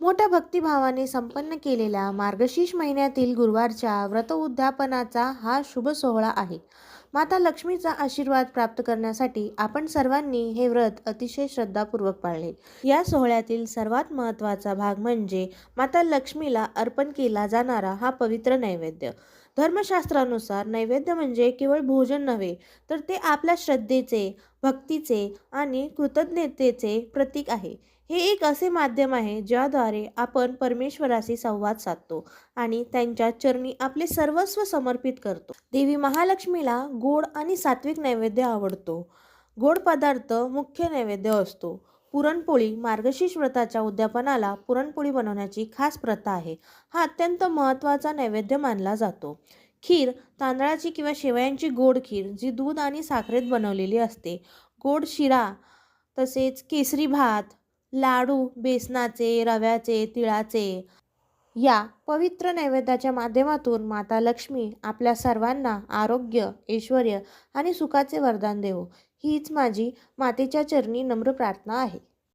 मोठ्या भक्तिभावाने संपन्न केलेल्या मार्गशीर्ष महिन्यातील गुरुवारच्या व्रत उद्यापनाचा हा शुभ सोहळा आहे. माता लक्ष्मीचा आशीर्वाद प्राप्त करण्यासाठी आपण सर्वांनी हे व्रत अतिशय श्रद्धापूर्वक पाळले. या सोहळ्यातील सर्वात महत्त्वाचा भाग म्हणजे माता लक्ष्मीला अर्पण केला जाणारा हा पवित्र नैवेद्य. धर्मशास्त्रानुसार नैवेद्य म्हणजे केवळ भोजन नव्हे तर ते आपल्या श्रद्धेचे भक्तीचे आणि कृतज्ञतेचे प्रतीक आहे. हे एक असे माध्यम आहे ज्याद्वारे आपण परमेश्वराशी संवाद साधतो आणि त्यांच्या चरणी आपले सर्वस्व समर्पित करतो. देवी महालक्ष्मीला गोड आणि सात्विक नैवेद्य आवडतो. गोड पदार्थ मुख्य नैवेद्य असतो. पुरणपोळी मार्गशीर्ष व्रताच्या उद्यापनाला पुरणपोळी बनवण्याची खास प्रथा आहे. हा अत्यंत महत्त्वाचा नैवेद्य मानला जातो. खीर तांदळाची किंवा शेवयांची गोड खीर जी दूध आणि साखरेत बनवलेली असते. गोड शिरा तसेच केसरी भात लाडू बेसनाचे रव्याचे तिळाचे या पवित्र नैवेद्याच्या माध्यमातून माता लक्ष्मी आपल्या सर्वांना आरोग्य ऐश्वर आणि सुखाचे वरदान देवो. हीच माझी मातेच्या चरणी नम्र प्रार्थना आहे.